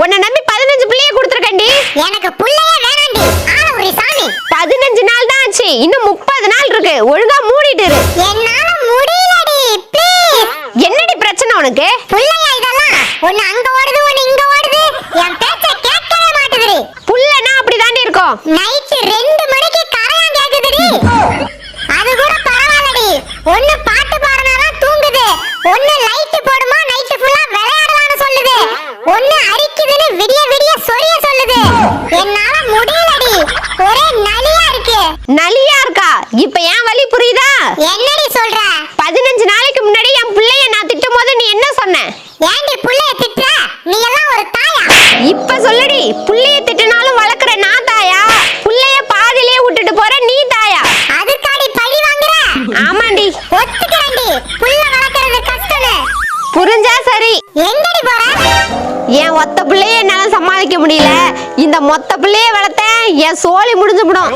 உன்னை நம்பி பதினஞ்சு பிள்ளைய கொடுத்துருக்கேன்டி. எனக்கு புள்ளையே வேணாண்டி. ஆள ஒரு சாமி. பதினஞ்சு நாள் தான் ஆச்சு. இன்னும் முப்பது நாள் இருக்கு. ஒழுங்கா மூடிட்டு இரு. என்னால முடியலடி ப்ளீஸ் என்னடி பிரச்சனை உனக்கு? புள்ளையா இதெல்லாம்? ஒண்ணு அங்க ஓடுது ஒண்ணு இங்க ஓடுது. என் பேச்ச கேட்கவே மாட்டுதுடி. புள்ளனா அப்படி தாண்டி இருக்கும் நைட்டு ரெண்டு மணிக்கு கரையான் கேக்குதுடி. அது கூட பரவாயில்லடி. ஒண்ணு நலியா இருக்கா? இப்ப ஏன் வலி புரியுதா? என்னடி சொல்ற? பதினஞ்சு நாளைக்கு முன்னாடி என் பிள்ளைய நான் திட்டும் போது நீ என்ன சொன்ன? ஏண்டி புள்ளைய திட்டுற? நீ எல்லாம் ஒரு தாயா? இப்ப சொல்லுடி புள்ளைய திட்டுனாலும் வளர்க்குற நான் தாயா? புள்ளைய பாதியிலே விட்டுட்டு போற நீ தாயா? அதுக்காடி பழி வாங்குற? ஆமாண்டி. ஒத்துக்கிறேன்டி. புள்ள வளர்க்கறது கஷ்டம்னு புரிஞ்சா சரி. எங்கடி போற? என் ஒத்த பிள்ளைய என்னால சமாளிக்க முடியல. இந்த மொத்த பிள்ளைய வளர்த்தேன். என் சோழி முடிஞ்சு விடும்